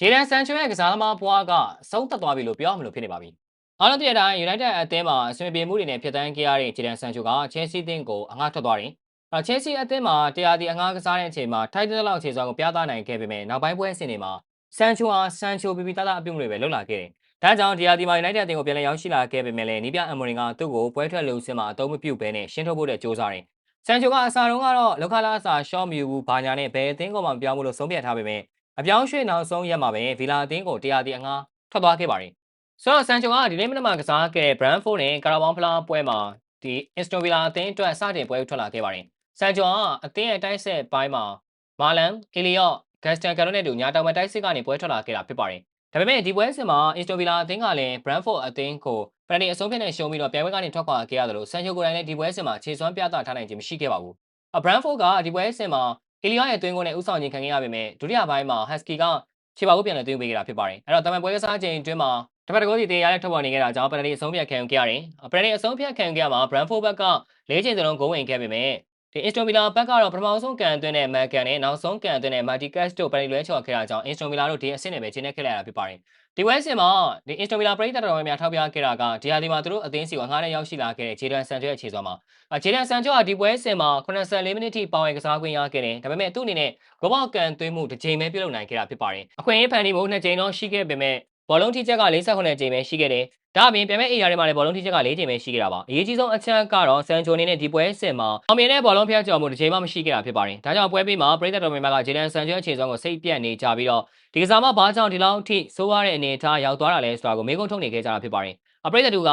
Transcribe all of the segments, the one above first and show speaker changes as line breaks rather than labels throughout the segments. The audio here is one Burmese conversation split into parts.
ဂျေဒန်ဆန်ချွန်ရဲ့ကစားသမားဘွားကအဆုံးသက်သွားပြီလို့ပြောရမလို့ဖြစ်နေပါပြီ။အားလုံးသိတဲ့အတိုင်း United အသင်းမှာအဆွေပြေမှုတွေနဲ့ဖြစ်တန်းခဲ့ရတဲ့ဂျေဒန်ဆန်ချူက Chelsea အသင်းကိုအငှားထွက်သွားတယ်။အဲ Chelsea အသင်းမှာတရားဒီအငှားကစားတဲ့အချိန်မှာထိုက်တဲ့လောက်အခြေစွမ်းကိုပြသနိုင်ခဲ့ပေမဲ့နောက်ပိုင်းပွဲစဉ်တွေမှာဆန်ချူဟာဆန်ချူပီပီသားသားအပြုတ်တွေပဲလှုပ်လာခဲ့တယ်။ဒါကြောင့်တရားဒီမှာ United အသင်းကိုပြန်လည်ရောက်ရှိလာခဲ့ပေမဲ့လည်းနီးပြအမရီကသူ့ကိုပွဲထွက်လုံစင်မှာအသုံးမပြုဘဲနဲ့ရှင်းထုတ်ဖို့တဲ့ကြိုးစားတယ်။ဆန်ချူကအစာတုန်းကတော့လောက်ခလာအစာရှော့မြူဘူးဘာညာနဲ့ဘယ်အသင်းကမှမပြောင်းဘူးလို့ဆုံးဖြတ်ထားပေမဲ့ အပြောင်းရွှေ့နောက်ဆုံးရက်မှာပဲဗီလာအသင်းကိုတရားဒီအငှားထွက်သွားခဲ့ပါတယ်။ဆိုတော့ဆန်ချိုကဒီနေ့မနက်မှာကစားခဲ့တဲ့ Brentford နဲ့ကာရာဘောင်ဖလားပွဲမှာဒီ Aston Villa အသင်းအတွက်စတင်ပွဲထွက်လာခဲ့ပါတယ်။ဆန်ချိုကအသင်းရဲ့တိုက်ဆက်ပိုင်းမှာမာလန်၊အီလီယော့၊ဂတ်စတန်ကာရိုနဲ့တူညာတောင်ပိုင်းတိုက်စစ်ကနေပွဲထွက်လာခဲ့တာဖြစ်ပါတယ်။ဒါပေမဲ့ဒီပွဲစဉ်မှာ Aston Villa အသင်းကလည်း Brentford အသင်းကိုပရနီအဆုံးဖြတ်နဲ့ရှုံးပြီးတော့ပြိုင်ပွဲကနေထွက်ခွာခဲ့ရတယ်လို့ဆန်ချိုကိုယ်တိုင်လည်းဒီပွဲစဉ်မှာခြေစွမ်းပြသထားနိုင်ခြင်းမရှိခဲ့ပါဘူး။ Brentford ကဒီပွဲစဉ်မှာ အီလီယော့ရဲ့တွင်းကိုနဲ့ဥဆောင်ခြင်းခံခဲ့ရပေမဲ့ဒုတိယပိုင်းမှာ Husky ကခြေပါဖို့ပြန်လည်သွင်းပေးခဲ့တာဖြစ်ပါတယ်အဲ့တော့တမန်ပွဲကစားချိန်အတွင်းမှာတပတ်တကောစီတေးရတဲ့ထွက်ပေါ်နေခဲ့တာကြောင့်ပရနီအဆုံးဖြတ်ခံခဲ့ရတယ်ပရနီအဆုံးဖြတ်ခံခဲ့ရမှာ Brentford ဘက်က၄ချိန်စလုံးဂိုးဝင်ခဲ့ပေမဲ့ ဒီ Aston Villa ဘက်ကတော့ပထမဆုံးကန်သွင်းတဲ့ Macan နဲ့နောက်ဆုံးကန်သွင်းတဲ့ Martinez တို့ပရနီလွဲချော်ခဲ့တာကြောင့် Aston Villa တို့ဒီအဆင့်နဲ့ပဲချိန်နေခဲ့ရတာဖြစ်ပါတယ်ဒီဝဲစင်မှာဒီ Aston Villa ပရိသတ်တော်များများထောက်ပြခဲ့တာကဒီဟာဒီမှာသူတို့အသင်းစီကိုအငှားနဲ့ရောက်ရှိလာခဲ့တဲ့ Jadon Sancho ရဲ့ခြေစွမ်းမှာ။ Jadon Sancho ကဒီပွဲစင်မှာ84မိနစ်ထိပေါင်ရကစားခွင့်ရခဲ့တယ်။ဒါပေမဲ့သူ့အနေနဲ့ဂိုးပေါက်ကန်သွင်းမှုတစ်ချိန်ပဲပြုလုပ်နိုင်ခဲ့တာဖြစ်ပါတယ်။အခွင့်အရေးဖန်တီးမှုနှစ်ချိန်တော့ရှိခဲ့ပေမဲ့ ဘောလုံးထိချက်က48ချိန်ပဲရှိခဲ့တယ်။ဒါအပြင်ပြန်မဲ့အိယာတွေမှာလည်းဘောလုံးထိချက်က4ချိန်ပဲရှိခဲ့တာပါ။အရေးကြီးဆုံးအချက်ကတော့ဆန်ချိုအနေနဲ့ဒီပွဲစဉ်မှာအောင်မြင်တဲ့ဘောလုံးဖျက်ကျော်မှုတစ်ချိန်မှမရှိခဲ့တာဖြစ်ပါတယ်။ဒါကြောင့်ပွဲပေးမှာပရိသတ်တော်များကဂျေဒန်ဆန်ချိုအခြေဆုံးကိုစိတ်ပြတ်နေကြပြီးတော့ဒီကစားမဘာကြောင့်ဒီလောက်ထိစိုးရတဲ့အနေအထားရောက်သွားတာလဲဆိုတာကိုမေးခွန်းထုတ်နေခဲ့ကြတာဖြစ်ပါတယ်။ပရိသတ်တို့က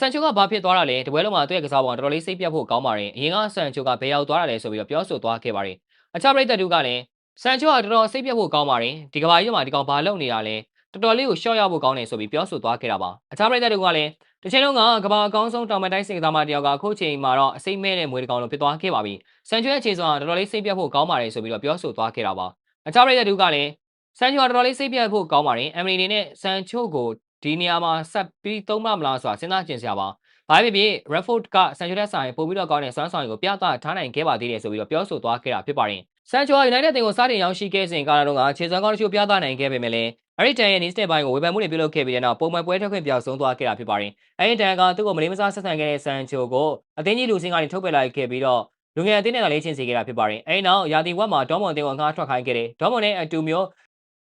ဆန်ချိုကဘာဖြစ်သွားတာလဲဒီပွဲလုံးမှာသူ့ရဲ့ကစားပုံတော်တော်လေးစိတ်ပြတ်ဖို့ကောင်းပါတယ်။အရင်ကဆန်ချိုကဘယ်ရောက်သွားတာလဲဆိုပြီးတော့ပြောဆိုသွားခဲ့ပါတယ်။အခြားပရိသတ်တို့ကလည်းဆန်ချိုကတော်တော်စိတ်ပြတ်ဖို့ကောင်းပါတယ်။ဒီကဘာကြီးမှာဒီကောင်ဘာလုပ်နေတာလဲ တော်တော်လေးကိုရှော့ရဖို့ကောင်းတယ်ဆိုပြီးပြောဆိုသွားခဲ့တာပါအခြားပရိသတ်တွေကလည်းတစ်ချိန်လုံးကကဘာအကောင်းဆုံးတောင်မတိုင်းစင်ကစားမတယောက်ကအခုချိန်မှာတော့အစိမ့်မဲတဲ့မွေးတကောင်လိုဖြစ်သွားခဲ့ပါပြီဆန်ချွဲအခြေစွာတော်တော်လေးစိတ်ပြတ်ဖို့ကောင်းပါတယ်ဆိုပြီးတော့ပြောဆိုသွားခဲ့တာပါအခြားပရိသတ်တွေကလည်းဆန်ချိုကတော်တော်လေးစိတ်ပြတ်ဖို့ကောင်းပါတယ်အမ်မလီနေနဲ့ဆန်ချိုကိုဒီနေရာမှာဆက်ပြီးသုံးမမလားဆိုတာစဉ်းစားကြင်စရာပါဘာဖြစ်ဖြစ် Redford ကဆန်ချိုတဲ့ဆိုင်ပို့ပြီးတော့ကောင်းတဲ့စွမ်းဆောင်ရည်ကိုပြသထားနိုင်ခဲ့ပါသေးတယ်ဆိုပြီးတော့ပြောဆိုသွားခဲ့တာဖြစ်ပါတယ်ဆန်ချိုက United တင်ကိုစတင်ရောက်ရှိခဲ့စဉ်ကာလတုန်းကခြေစွမ်းကောင်းတချို့ပြသနိုင်ခဲ့ပေမဲ့လည်း အဲ့ဒီတန်ရဲ့နီးစတဲ့ဘိုင်းကိုဝေဖန်မှုတွေပြုလုပ်ခဲ့ပြီးတဲ့နောက်ပုံမှန်ပွဲထွက်ခွင့်ပြောင်းဆုံးသွားခဲ့တာဖြစ်ပါတယ်။အဲ့ဒီတန်ကသူ့ကိုမလေးမစားဆက်ဆံခဲ့တဲ့ဆန်ချိုကိုအသင်းကြီးလူစင်းကနေထုတ်ပယ်လိုက်ခဲ့ပြီးတော့လူငယ်အသင်းနဲ့လည်းချင်းစီခဲ့တာဖြစ်ပါတယ်။အဲ့ဒီနောက်ရာသီဝက်မှာဒေါမွန်အသင်းကိုငှားထွက်ခိုင်းခဲ့တယ်။ဒေါမွန်နဲ့အတူမျိုး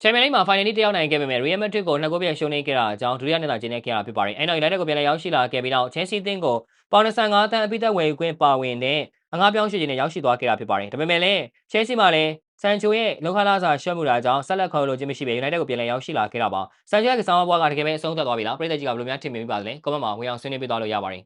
ချန်ပီယံလိမှာဖိုင်နယ်လေးတယောက်နိုင်ခဲ့ပေမဲ့ Real Madrid ကိုနှစ်ဂိုးပြည့်ရှုံးနေခဲ့တာအကြောင်းဒုတိယနှစ်သာကျင်းနေခဲ့တာဖြစ်ပါတယ်။အဲ့နောက် United ကိုပြန်လည်ရောက်ရှိလာခဲ့ပြီးနောက် Chelsea အသင်းကိုပေါင်25တန်းအပိသက်ဝယ်ခွင့်ပါဝင်တဲ့အငှားပြောင်းရွှေ့ခြင်းနဲ့ရောက်ရှိသွားခဲ့တာဖြစ်ပါတယ်။ဒါပေမဲ့လည်း Chelsea မှာလည်း ဆန်ချိုရဲ့လောက်ခလာစာရှော့မှုတာကြောင့်ဆက်လက်ခေါ်လို့ခြင်းမရှိဘဲ United ကိုပြန်လည်ရောက်ရှိလာခဲ့တာပါ။ဆန်ချိုရဲ့ကစားမပွားကတကယ်ပဲအဆုံးသတ်သွားပြီလား။ပြည်သက်ကြီးကဘယ်လိုများထင်မြင်မိပါသလဲ။ကွန်မန့်မှာဝင်အောင်ဆွေးနွေးပေးသွားလို့ရပါတယ်